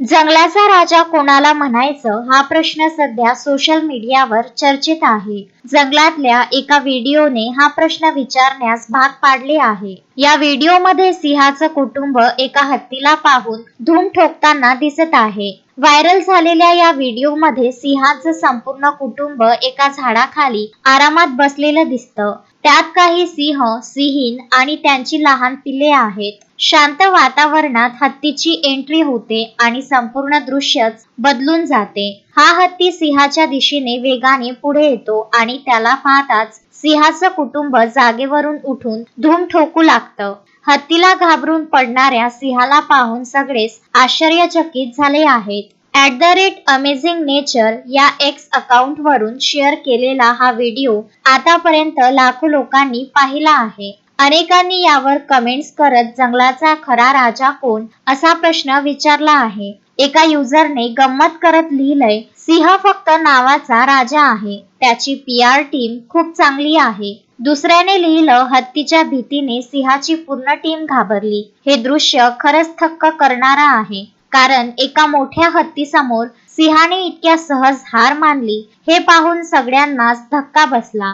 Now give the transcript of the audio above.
जंगलाचा राजा कोणाला म्हणायचं? हा प्रश्न सध्या सोशल मीडियावर चर्चेत आहे. जंगलातल्या एका व्हिडिओने हा प्रश्न विचारण्यास भाग पाडले आहे. या व्हिडिओमध्ये सिंहाचं कुटुंब एका हत्तीला पाहून धूम ठोकताना दिसत आहे. व्हायरल झालेल्या या व्हिडिओमध्ये सिंहाचं संपूर्ण कुटुंब एका झाडाखाली आरामात बसलेलं दिसतं. त्यात काही सिंह सिंहीण आणि त्यांची लहान पिल्ले आहेत. शांत वातावरणात हत्तीची एंट्री होते आणि संपूर्ण दृश्यच बदलून जाते. हा हत्ती सिंहाच्या दिशेने वेगाने पुढे येतो आणि त्याला पाहताच सिंहाचं कुटुंब जागेवरून उठून धूम ठोकू लागतं. हत्तीला घाबरून पडणाऱ्या सिंहाला पाहून सगळेच आश्चर्यचकित झाले आहेत. At the rate amazing nature या एक्स अकाउंट वरून शेअर केलेला हा व्हिडिओ आतापर्यंत लाखो लोकांनी पाहिला आहे. अनेकांनी यावर कमेंट्स करत जंगलाचा खरा राजा कोण असा प्रश्न विचारला आहे. एका युजरने गंमत करत लिहिलंय सिंह फक्त नावाचा राजा आहे. त्याची पी आर टीम खूप चांगली आहे. दुसऱ्याने लिहिलं हत्तीच्या भीतीने सिंहाची पूर्ण टीम घाबरली. हे दृश्य खरंच थक्क करणारा आहे. कारण एका मोठ्या हत्तीसमोर सिंहाने इतक्या सहज हार मानली हे पाहून सगळ्यांनाच धक्का बसला.